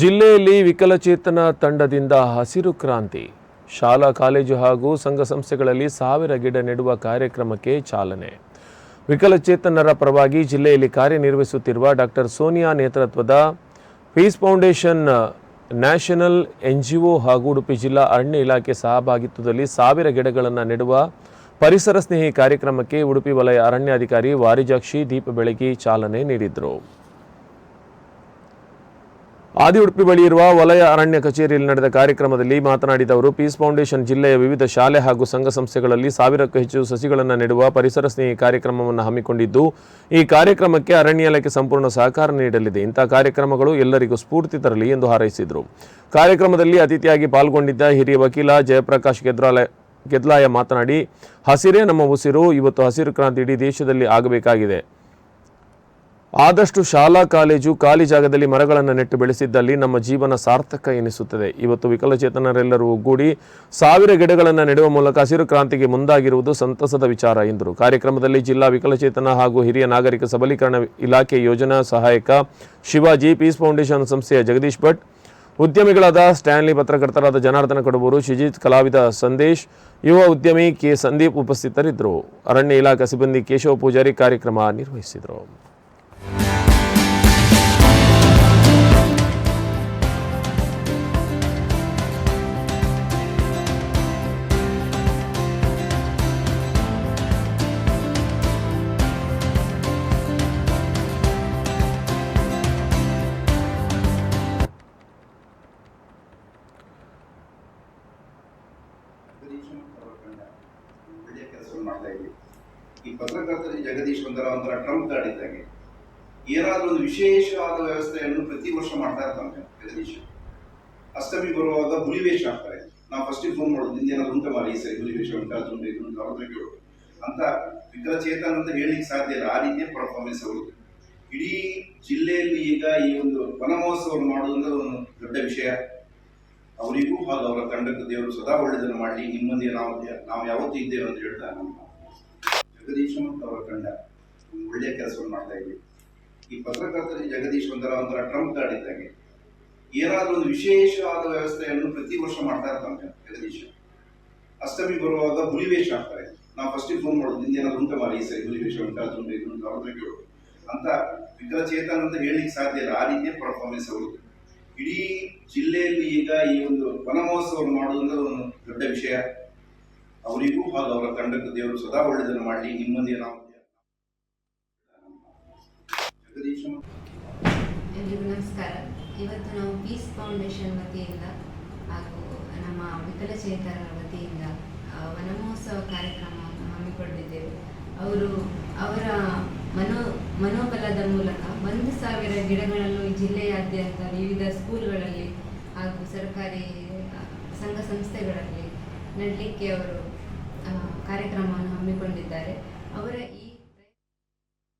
ಜಿಲ್ಲೆಯಲ್ಲಿ ವಿಕಲಚೇತನ ತಂಡದಿಂದ ಹಸಿರು ಕ್ರಾಂತಿ. ಶಾಲಾ, ಕಾಲೇಜು ಹಾಗೂ ಸಂಘ ಸಂಸ್ಥೆಗಳಲ್ಲಿ ಸಾವಿರ ಗಿಡ ನೆಡುವ ಕಾರ್ಯಕ್ರಮಕ್ಕೆ ಚಾಲನೆ. ವಿಕಲಚೇತನರ ಪರವಾಗಿ ಜಿಲ್ಲೆಯಲ್ಲಿ ಕಾರ್ಯನಿರ್ವಹಿಸುತ್ತಿರುವ ಡಾಕ್ಟರ್ ಸೋನಿಯಾ ನೇತೃತ್ವದ ಪೀಸ್ ಫೌಂಡೇಶನ್ ನ್ಯಾಷನಲ್ ಎನ್ಜಿಒ ಹಾಗೂ ಉಡುಪಿ ಜಿಲ್ಲಾ ಅರಣ್ಯ ಇಲಾಖೆ ಸಹಭಾಗಿತ್ವದಲ್ಲಿ ಸಾವಿರ ಗಿಡಗಳನ್ನು ನೆಡುವ ಪರಿಸರ ಸ್ನೇಹಿ ಕಾರ್ಯಕ್ರಮಕ್ಕೆ ಉಡುಪಿ ವಲಯ ಅರಣ್ಯಾಧಿಕಾರಿ ವಾರಿಜಾಕ್ಷಿ ದೀಪ ಬೆಳಗಿ ಚಾಲನೆ ನೀಡಿದರು. ಆದಿ ಉಡುಪಿ ಬಳಿ ಇರುವ ವಲಯ ಅರಣ್ಯ ಕಚೇರಿಯಲ್ಲಿ ನಡೆದ ಕಾರ್ಯಕ್ರಮದಲ್ಲಿ ಮಾತನಾಡಿದ ಅವರು, ಪೀಸ್ ಫೌಂಡೇಶನ್ ಜಿಲ್ಲೆಯ ವಿವಿಧ ಶಾಲೆ ಹಾಗೂ ಸಂಘ ಸಂಸ್ಥೆಗಳಲ್ಲಿ ಸಾವಿರಕ್ಕೂ ಹೆಚ್ಚು ಸಸಿಗಳನ್ನು ನೆಡುವ ಪರಿಸರ ಸ್ನೇಹಿ ಕಾರ್ಯಕ್ರಮವನ್ನು ಹಮ್ಮಿಕೊಂಡಿದ್ದು, ಈ ಕಾರ್ಯಕ್ರಮಕ್ಕೆ ಅರಣ್ಯ ಇಲಾಖೆ ಸಂಪೂರ್ಣ ಸಹಕಾರ ನೀಡಲಿದೆ. ಇಂಥ ಕಾರ್ಯಕ್ರಮಗಳು ಎಲ್ಲರಿಗೂ ಸ್ಫೂರ್ತಿ ತರಲಿ ಎಂದು ಹಾರೈಸಿದರು. ಕಾರ್ಯಕ್ರಮದಲ್ಲಿ ಅತಿಥಿಯಾಗಿ ಪಾಲ್ಗೊಂಡಿದ್ದ ಹಿರಿಯ ವಕೀಲ ಜಯಪ್ರಕಾಶ್ ಗೆದ್ರಾಲಯ ಗೆದ್ಲಾಯ ಮಾತನಾಡಿ, ಹಸಿರೇ ನಮ್ಮ ಉಸಿರು, ಇವತ್ತು ಹಸಿರು ಕ್ರಾಂತಿ ಇಡೀ ದೇಶದಲ್ಲಿ ಆಗಬೇಕಾಗಿದೆ. ಆದಷ್ಟು ಶಾಲಾ ಕಾಲೇಜು ಖಾಲಿ ಜಾಗದಲ್ಲಿ ಮರಗಳನ್ನು ನೆಟ್ಟು ಬೆಳೆಸಿದ್ದಲ್ಲಿ ನಮ್ಮ ಜೀವನ ಸಾರ್ಥಕ ಎನಿಸುತ್ತದೆ. ಇವತ್ತು ವಿಕಲಚೇತನರೆಲ್ಲರೂ ಒಗ್ಗೂಡಿ ಸಾವಿರ ಗಿಡಗಳನ್ನು ನೆಡುವ ಮೂಲಕ ಹಸಿರು ಕ್ರಾಂತಿಗೆ ಮುಂದಾಗಿರುವುದು ಸಂತಸದ ವಿಚಾರ ಎಂದರು. ಕಾರ್ಯಕ್ರಮದಲ್ಲಿ ಜಿಲ್ಲಾ ವಿಕಲಚೇತನ ಹಾಗೂ ಹಿರಿಯ ನಾಗರಿಕ ಸಬಲೀಕರಣ ಇಲಾಖೆ ಯೋಜನಾ ಸಹಾಯಕ ಶಿವಾಜಿ, ಪೀಸ್ ಫೌಂಡೇಶನ್ ಸಂಸ್ಥೆಯ ಜಗದೀಶ್ ಭಟ್, ಉದ್ಯಮಿಗಳಾದ ಸ್ಟ್ಯಾನ್ಲಿ ಪತ್ರಕರ್ತರಾದ ಜನಾರ್ದನ ಕಡಬೂರು, ಶಿಜಿತ್ ಕಲಾವಿದ ಸಂದೇಶ್, ಯುವ ಉದ್ಯಮಿ ಕೆ ಸಂದೀಪ್ ಉಪಸ್ಥಿತರಿದ್ದರು. ಅರಣ್ಯ ಇಲಾಖೆ ಸಿಬ್ಬಂದಿ ಕೇಶವ ಪೂಜಾರಿ ಕಾರ್ಯಕ್ರಮ ನಿರ್ವಹಿಸಿದರು. ಒಳ್ಳೆಯ ಕೆಲಸವನ್ನು ಮಾಡ್ತಾ ಇದ್ದೀವಿ ಈ ಪತ್ರಕರ್ತರಿಗೆ ಜಗದೀಶ್ ಒಂಥರ ಒಂಥರ ಟ್ರಂಪ್ ಕಾರ್ಡ್ ಇದ್ದಾಗೆ. ಏನಾದ್ರೂ ಒಂದು ವಿಶೇಷವಾದ ವ್ಯವಸ್ಥೆಯನ್ನು ಪ್ರತಿ ವರ್ಷ ಮಾಡ್ತಾ ಇರ್ತಾನೆ ಜಗದೀಶ್. ಅಷ್ಟಮಿ ಬರುವಾಗ ಹುಲಿವೇಷ ಆಗ್ತಾರೆ ನಾವು ಫಸ್ಟ್ ಫೋನ್ ಮಾಡೋದು ನಿಂದೇನಾದ್ರು ಏನಾದ್ರು ಮಾರಿ ಈ ಸರಿ ಹುಲಿವೇಷ ಉಂಟು, ಅದು ಉಂಟು, ಇದು ಉಂಟು ಅವ್ರನ್ನ ಕೇಳೋದು ಅಂತ ವಿಕಲಚೇತನ ಅಂತ ಹೇಳಲಿಕ್ಕೆ ಸಾಧ್ಯ ಇಲ್ಲ. ಆ ರೀತಿಯ ಪರ್ಫಾರ್ಮೆನ್ಸ್ ಅವರು. ಇಡೀ ಜಿಲ್ಲೆಯಲ್ಲಿ ಈಗ ಈ ಒಂದು ವನ ಮಹೋತ್ಸವ ಮಾಡುವುದು ಒಂದು ದೊಡ್ಡ ವಿಷಯ. ಅವರಿಗೂ ಹಾಗೂ ಅವರ ತಂಡಕ್ಕೆ ದೇವರು ಸದಾ ಒಳ್ಳೆಯದನ್ನು ಮಾಡಲಿ. ನಿಮ್ಮದೇ ನಾವು ನಾವು ಯಾವತ್ತೂ ಇದ್ದೇವೆ ಅಂತ ಹೇಳ್ತಾ ನಮ್ಮ ಜಗದೀಶ್ ಮತ್ತು ಅವರ ತಂಡ ಒಳ್ಳೆಯ ಕೆಲಸವನ್ನು ಮಾಡ್ತಾ ಇದ್ದೀವಿ ಈ ಪತ್ರಕರ್ತರಿಗೆ ಜಗದೀಶ್ ಒಂಥರ ಒಂಥರ ಟ್ರಂಪ್ ಕಾರ್ಡ್ ಇದ್ದಾಗೆ. ಏನಾದರೂ ಒಂದು ವಿಶೇಷವಾದ ವ್ಯವಸ್ಥೆಯನ್ನು ಪ್ರತಿ ವರ್ಷ ಮಾಡ್ತಾ ಇರ್ತಾನೆ ಜಗದೀಶ್. ಅಷ್ಟಮಿ ಬರುವಾಗ ಹುಲಿವೇಷ ಆಗ್ತಾರೆ ನಾವು ಫಸ್ಟ್ ಫೋನ್ ಮಾಡೋದು ನಿಂದೇನಾದ್ರು ಉಂಟ ಮಾಡಿ ಈ ಸರಿ ಹುಲಿವೇಷ ಉಂಟು ಅದು ಉಂಟು ಇದು ಉಂಟು? ಅವ್ರ ಕೇಳೋದು. ಅಂತ ವಿಕಲಚೇತನ ಅಂತ ಹೇಳಲಿಕ್ಕೆ ಸಾಧ್ಯ ಇಲ್ಲ. ಆ ರೀತಿಯ ಪರ್ಫಾರ್ಮೆನ್ಸ್ ಅವರು ಇಡೀ ಜಿಲ್ಲೆಯಲ್ಲಿ ಈಗ ಈ ಒಂದು ವನ ಮಹೋತ್ಸವ ಮಾಡುವುದು ಒಂದು ದೊಡ್ಡ ವಿಷಯ. ಅವರಿಗೂ ಹಾಗೂ ಅವರ ತಂಡಕ್ಕೆ ದೇವರು ಸದಾ ಒಳ್ಳೆಯದನ್ನು ಮಾಡಲಿ. ನಿಮ್ಮದೇ ನಾವು ಎಲ್ರಿಗೂ ನಮಸ್ಕಾರ. ಇವತ್ತು ನಾವು ಪೀಸ್ ಫೌಂಡೇಶನ್ ವತಿಯಿಂದ ಹಾಗೂ ನಮ್ಮ ವಿಕಲಚೇತನರ ವತಿಯಿಂದ ವನಮಹೋತ್ಸವ ವನ ಮಹೋತ್ಸವ ಕಾರ್ಯಕ್ರಮವನ್ನು ಹಮ್ಮಿಕೊಂಡಿದ್ದೇವೆ. ಅವರು ಅವರ ಮನೋ ಮನೋಬಲದ ಮೂಲಕ ಒಂದು ಸಾವಿರ ಗಿಡಗಳನ್ನು ಜಿಲ್ಲೆಯಾದ್ಯಂತ ವಿವಿಧ ಸ್ಕೂಲ್ಗಳಲ್ಲಿ ಹಾಗೂ ಸರ್ಕಾರಿ ಸಂಘ ಸಂಸ್ಥೆಗಳಲ್ಲಿ ನಡಲಿಕ್ಕೆ ಅವರು ಕಾರ್ಯಕ್ರಮವನ್ನು ಹಮ್ಮಿಕೊಂಡಿದ್ದಾರೆ. ಅವರ